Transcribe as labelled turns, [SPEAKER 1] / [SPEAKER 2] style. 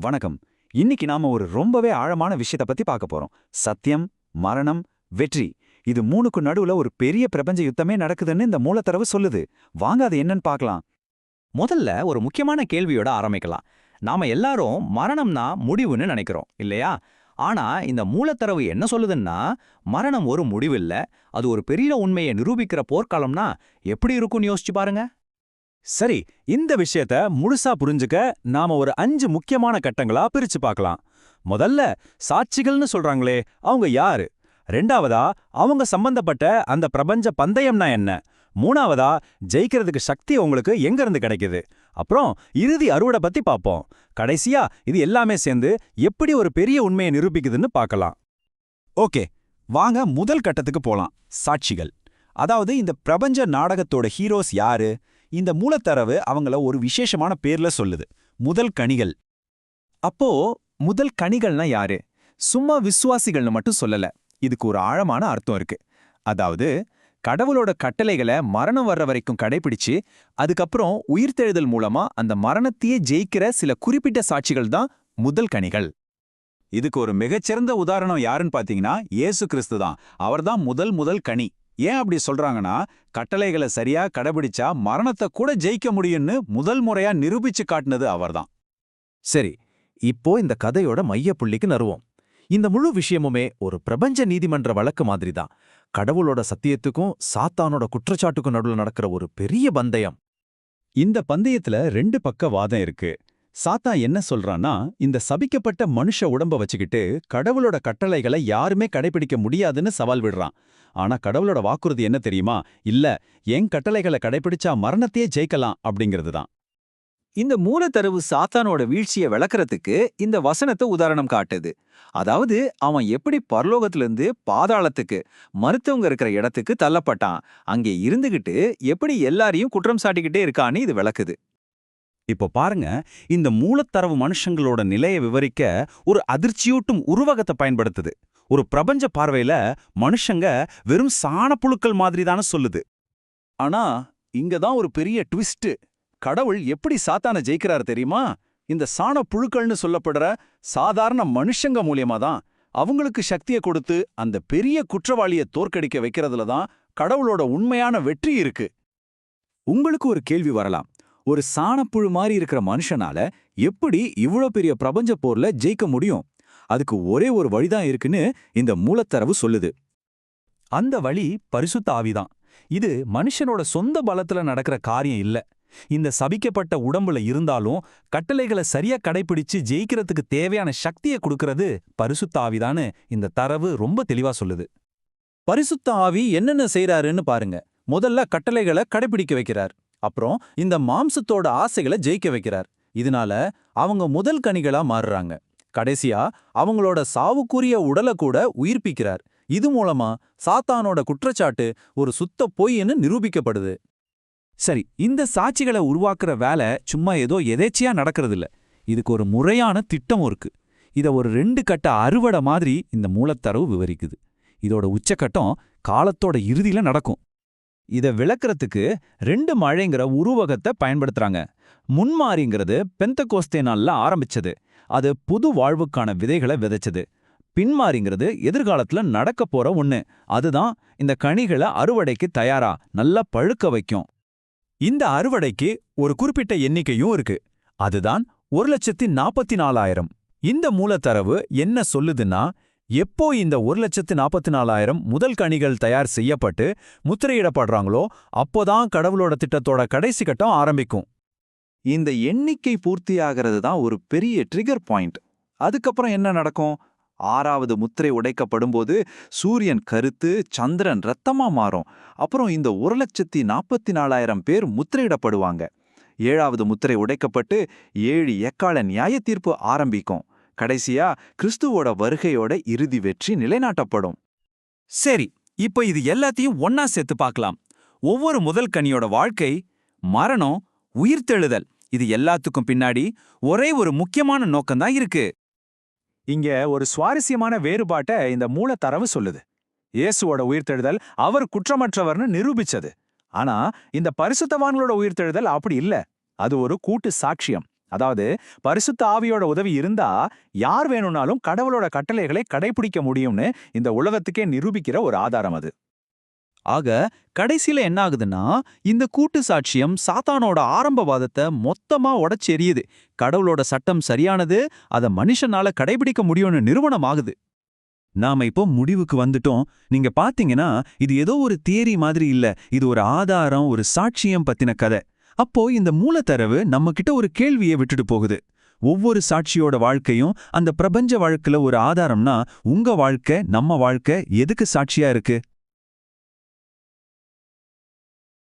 [SPEAKER 1] வணக்கம். இன்னைக்கு நாம ஒரு ரொம்பவே ஆழமான விஷயத்த பத்தி பார்க்க போறோம். சத்தியம் மரணம் வெற்றி. இது மூணுக்கு நடுவுல ஒரு பெரிய பிரபஞ்ச யுத்தமே நடக்குதுன்னு இந்த மூலத்தரவு சொல்லுது. வாங்க அது என்னன்னு பார்க்கலாம்.
[SPEAKER 2] முதல்ல ஒரு முக்கியமான கேள்வியோட ஆரம்பிக்கலாம். நாம எல்லாரும் மரணம்னா முடிவுன்னு நினைக்கிறோம் இல்லையா? ஆனா இந்த மூலத்தரவு என்ன சொல்லுதுன்னா மரணம் ஒரு முடிவில்லை அது ஒரு பெரிய உண்மையை நிரூபிக்கிற போர்க்காலம்னா எப்படி இருக்கும்னு யோசிச்சு பாருங்க.
[SPEAKER 3] சரி இந்த விஷயத்த முழுசா புரிஞ்சுக்க நாம ஒரு அஞ்சு முக்கியமான கட்டங்களா பிரிச்சு பார்க்கலாம். முதல்ல சாட்சிகள்னு சொல்றாங்களே அவங்க யாரு? ரெண்டாவதா அவங்க சம்பந்தப்பட்ட அந்த பிரபஞ்ச பந்தயம்னா என்ன? மூணாவதா ஜெயிக்கிறதுக்கு சக்தி உங்களுக்கு எங்க இருந்து கிடைக்குது? அப்புறம் இறுதி அறுவடை பத்தி பார்ப்போம். கடைசியா இது எல்லாமே சேர்ந்து எப்படி ஒரு பெரிய உண்மையை நிரூபிக்குதுன்னு பார்க்கலாம்.
[SPEAKER 1] ஓகே வாங்க முதல் கட்டத்துக்கு போலாம். சாட்சிகள். அதாவது இந்த பிரபஞ்ச நாடகத்தோட ஹீரோஸ் யாரு? இந்த மூலத்தரவு அவங்கள ஒரு விசேஷமான பேர்ல சொல்லுது. முதல் கணிகள்
[SPEAKER 4] அப்போ முதல் கணிகள்னா யாரு? சும்மா விசுவாசிகள்னு மட்டும் சொல்லல. இதுக்கு ஒரு ஆழமான அர்த்தம் இருக்கு. அதாவது கடவுளோட கட்டளைகளை மரணம் வர்ற வரைக்கும் கடைபிடிச்சு அதுக்கப்புறம் உயிர்த்தெழுதல் மூலமா அந்த மரணத்தையே ஜெயிக்கிற சில குறிப்பிட்ட சாட்சிகள் தான் முதல் கணிகள்
[SPEAKER 1] இதுக்கு ஒரு மிகச்சிறந்த உதாரணம் யாருன்னு பாத்தீங்கன்னா இயேசு கிறிஸ்து தான். அவர்தான் முதல் முதல் கனி. ஏன் அப்படி சொல்றாங்கன்னா கட்டளைகளை சரியா கடைபிடிச்சா மரணத்தை கூட ஜெயிக்க முடியும்னு முதல் முறையா நிரூபிச்சு காட்டினது அவர்தான்.
[SPEAKER 4] சரி இப்போ இந்த கதையோட மையப்புள்ளிக்கு நறுவோம் இந்த முழு விஷயமுமே ஒரு பிரபஞ்ச நீதிமன்ற வழக்கு மாதிரி தான் கடவுளோட சத்தியத்துக்கும் சாத்தானோட குற்றச்சாட்டுக்கும் நடுவில் நடக்கிற ஒரு பெரிய பந்தயம்.
[SPEAKER 1] இந்த பந்தயத்துல ரெண்டு பக்க வாதம் இருக்கு. சாத்தா என்ன சொல்றான்னா இந்த சபிக்கப்பட்ட மனுஷ உடம்ப வச்சுக்கிட்டு கடவுளோட கட்டளைகளை யாருமே கடைபிடிக்க முடியாதுன்னு சவால் விடுறான். ஆனா கடவுளோட வாக்குறுதி என்ன தெரியுமா? இல்ல என் கட்டளைகளை கடைபிடிச்சா மரணத்தையே ஜெயிக்கலாம் அப்படிங்கிறது தான்.
[SPEAKER 5] இந்த மூலத்தரவு சாத்தானோட வீழ்ச்சியை விளக்கறதுக்கு இந்த வசனத்தை உதாரணம் காட்டுது. அதாவது அவன் எப்படி பரலோகத்திலிருந்து பாதாளத்துக்கு மருத்துவங்க இருக்கிற இடத்துக்கு தள்ளப்பட்டான். அங்கே இருந்துகிட்டு எப்படி எல்லாரையும் குற்றம் சாட்டிக்கிட்டே இருக்கான்னு இது விளக்குது.
[SPEAKER 3] இப்போ பாருங்க இந்த மூலத்தரவு மனுஷங்களோட நிலையை விவரிக்க ஒரு அதிர்ச்சியூட்டும் உருவகத்தை பயன்படுத்துது. ஒரு பிரபஞ்ச பார்வையில மனுஷங்க வெறும் சாணப்புழுக்கள் மாதிரி தானே சொல்லுது.
[SPEAKER 1] ஆனா இங்க தான் ஒரு பெரிய ட்விஸ்ட். கடவுள் எப்படி சாத்தான ஜெயிக்கிறார் தெரியுமா? இந்த சாண புழுக்கள்னு சொல்லப்படுற சாதாரண மனுஷங்க மூலியமா தான். அவங்களுக்கு சக்தியை கொடுத்து அந்த பெரிய குற்றவாளியை தோற்கடிக்க வைக்கிறதுல தான் கடவுளோட உண்மையான வெற்றி இருக்கு. உங்களுக்கு ஒரு கேள்வி வரலாம். ஒரு சாணப்புழு மாதிரி இருக்கிற மனுஷனால எப்படி இவ்ளோ பெரிய பிரபஞ்ச போர்ல ஜெயிக்க முடியும்? அதுக்கு ஒரே ஒரு வழிதான் இருக்குன்னு இந்த மூலத்தரவு சொல்லுது.
[SPEAKER 3] அந்த வழி பரிசுத்த ஆவிதான். இது மனுஷனோட சொந்த பலத்துல நடக்கிற காரியம் இல்ல. இந்த சபிக்கப்பட்ட உடம்புல இருந்தாலும் கட்டளைகளை சரியா கடைபிடிச்சு ஜெயிக்கிறதுக்கு தேவையான சக்தியை கொடுக்கறது பரிசுத்த ஆவிதான்னு இந்த தரவு ரொம்ப தெளிவா சொல்லுது.
[SPEAKER 1] பரிசுத்த ஆவி என்னென்ன செய்றாருன்னு பாருங்க. முதல்ல கட்டளைகளை கடைபிடிக்க வைக்கிறார். அப்புறம் இந்த மாம்சத்தோட ஆசைகளை ஜெயிக்க வைக்கிறார். இதனால அவங்க முதல் கனிகளா மாறுறாங்க. கடைசியா அவங்களோட சாவுக்குரிய உடலை கூட உயிர்ப்பிக்கிறார். இது மூலமா சாத்தானோட குற்றச்சாட்டு ஒரு சுத்த பொய்ன்னு நிரூபிக்கப்படுது.
[SPEAKER 3] சரி இந்த சாட்சிகளை உருவாக்குற வேலை சும்மா ஏதோ எதேச்சியா நடக்கிறதில்ல. இதுக்கு ஒரு முறையான திட்டம் இருக்கு. இத ஒரு ரெண்டு கட்ட அறுவடை மாதிரி இந்த மூலத்தரவு விவரிக்குது. இதோட உச்சக்கட்டம் காலத்தோட இறுதியில நடக்கும்.
[SPEAKER 4] இத விளக்குறதுக்கு ரெண்டு மழைங்கிற உருவகத்தை பயன்படுத்துறாங்க. முன்மாறிங்கிறது பெந்தகோஸ்தே நாள்ல ஆரம்பிச்சது. அது புது வாழ்வுக்கான விதைகளை விதைச்சது. பின்மாறிங்கிறது எதிர்காலத்துல நடக்க போற ஒண்ணு. அதுதான் இந்த கனிகளை அறுவடைக்கு தயாரா நல்லா பழுக்க வைக்கும்.
[SPEAKER 3] இந்த அறுவடைக்கு ஒரு குறிப்பிட்ட எண்ணிக்கையும் இருக்கு. அதுதான் ஒரு லட்சத்தி நாற்பத்தி நாலாயிரம். இந்த மூலத்தரவு என்ன சொல்லுதுன்னா எப்போ இந்த ஒரு லட்சத்து நாற்பத்தி நாலாயிரம் முதல் கனிகள் தயார் செய்யப்பட்டு முத்திரையிடப்படுறாங்களோ அப்போதான் கடவுளோட திட்டத்தோட கடைசி கட்டம் ஆரம்பிக்கும்.
[SPEAKER 5] இந்த எண்ணிக்கை பூர்த்தியாகிறது தான் ஒரு பெரிய ட்ரிகர் பாயிண்ட் அதுக்கப்புறம் என்ன நடக்கும்? ஆறாவது முத்திரை உடைக்கப்படும்போது சூரியன் கருத்து சந்திரன் ரத்தமா மாறும். அப்புறம் இந்த ஒரு லட்சத்தி நாற்பத்தி நாலாயிரம் பேர் முத்திரையிடப்படுவாங்க. ஏழாவது முத்திரை உடைக்கப்பட்டு ஏழு எக்கால நியாய தீர்ப்பு ஆரம்பிக்கும். கடைசியா கிறிஸ்துவோட வருகையோட இறுதி வெற்றி நிலைநாட்டப்படும்.
[SPEAKER 3] சரி இப்போ இது எல்லாத்தையும் ஒன்னா சேர்த்து பார்க்கலாம். ஒவ்வொரு முதல் கனியோட வாழ்க்கை மரணம் உயிர்த்தெழுதல் இது எல்லாத்துக்கும் பின்னாடி ஒரே ஒரு முக்கியமான நோக்கம்தான் இருக்கு.
[SPEAKER 4] இங்க ஒரு சுவாரஸ்யமான வேறுபாட்டை இந்த மூலத்தரவு சொல்லுது. இயேசுவோட உயிர்த்தெழுதல் அவர் குற்றமற்றவர்னு நிரூபிச்சது. ஆனா இந்த பரிசுத்தவான்களோட உயிர்த்தெழுதல் அப்படி இல்ல. அது ஒரு கூட்டு சாட்சியம்.
[SPEAKER 3] அதாவது பரிசுத்த ஆவியோட உதவி இருந்தா யார் வேணும்னாலும் கடவுளோட கட்டளைகளை கடைபிடிக்க முடியும்னு இந்த உலகத்துக்கே நிரூபிக்கிற ஒரு ஆதாரம் அது.
[SPEAKER 5] ஆக கடைசியில என்ன ஆகுதுன்னா இந்த கூட்டு சாட்சியம் சாத்தானோட ஆரம்பவாதத்தை மொத்தமா உடச்செறியுது கடவுளோட சட்டம் சரியானது அதை மனுஷனால கடைபிடிக்க முடியும்னு நிறுவனம் ஆகுது.
[SPEAKER 3] நாம இப்போ முடிவுக்கு வந்துட்டோம். நீங்க பாத்தீங்கன்னா இது ஏதோ ஒரு தியரி மாதிரி இல்ல. இது ஒரு ஆதாரம் ஒரு சாட்சியம் பத்தின கதை. அப்போ இந்த மூலத்தரவு நம்ம கிட்ட ஒரு கேள்வியை விட்டுட்டு போகுது. ஒவ்வொரு சாட்சியோட வாழ்க்கையும் அந்த பிரபஞ்ச வாழ்க்கையில ஒரு ஆதாரம்னா உங்க வாழ்க்கை நம்ம வாழ்க்கை எதுக்கு சாட்சியா இருக்கு?